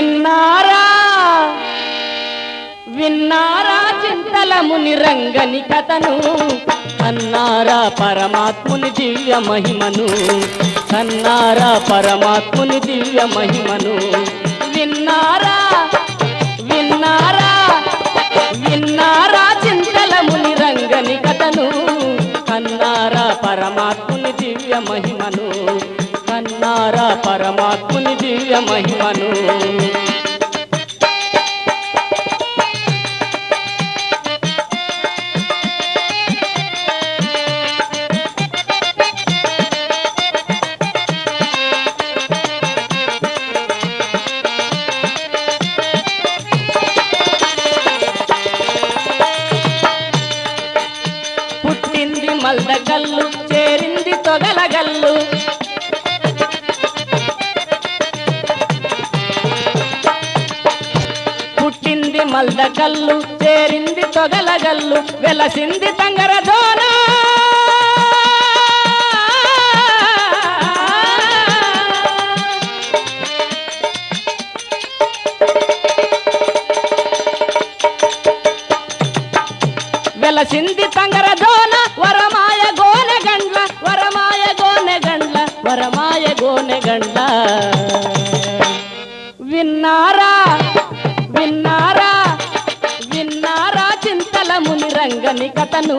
విన్నారా? విన్నారా చింతల ముని రంగని కథను? అన్నారా పరమాత్ముని దివ్య మహిమను? కన్నారా పరమాత్ముని దివ్య మహిమను? విన్నారా? విన్నారా? విన్నారా చింతల ముని రంగని కథను? కన్నారా పరమాత్ముని దివ్య మహిమను? కన్నారా పరమాత్ముని దివ్య మహిమను. పుట్టింది మల్దగల్లు చేరింది తొగలగల్లు పుట్టింది మల్దకల్లు చేరింది తొగలగల్లు వెలసింది తంగరదోన వెలసింది తంగరదోన వరమాయ గోనె గండ్ల వరమాయ గోనె గండ్ల వరమాయ గోనె గండ్ల. ముని కథను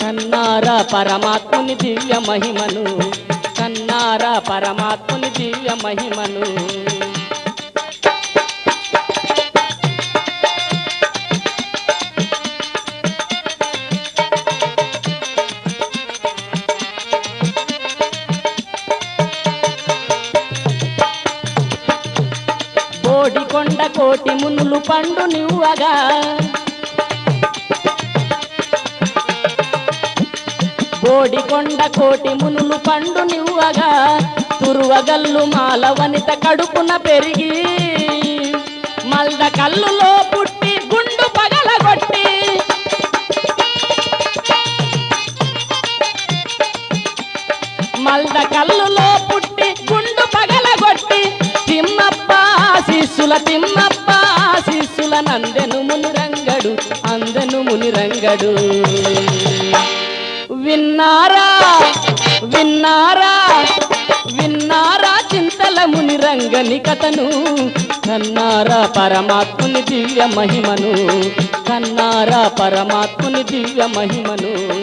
కన్నారా పరమాత్ముని దివ్య మహిమను కన్నారా పరమాత్ముని దివ్య మహిమను. కోటి మునులు పండు నివ్వగా కోడికొండ కోటి మునులు పండు నివ్వగా తురువగల్లు మాల వనిత కడుపున పెరిగి మల్ద కల్లులో పుట్టి గుండు పగలగొట్టి. మల్ద కల్లులో పుట్టి గుండు పగలగొట్టి తిమ్మప్ప శిష్యుల తిమ్మప్ప శిష్యుల నందెను మునిరంగడు అందెను మునిరంగడు. విన్నారా? విన్నారా? విన్నారా చింతల ముని రంగని కథను? కన్నారా పరమాత్ముని దివ్య మహిమను? కన్నారా పరమాత్ముని దివ్య మహిమను?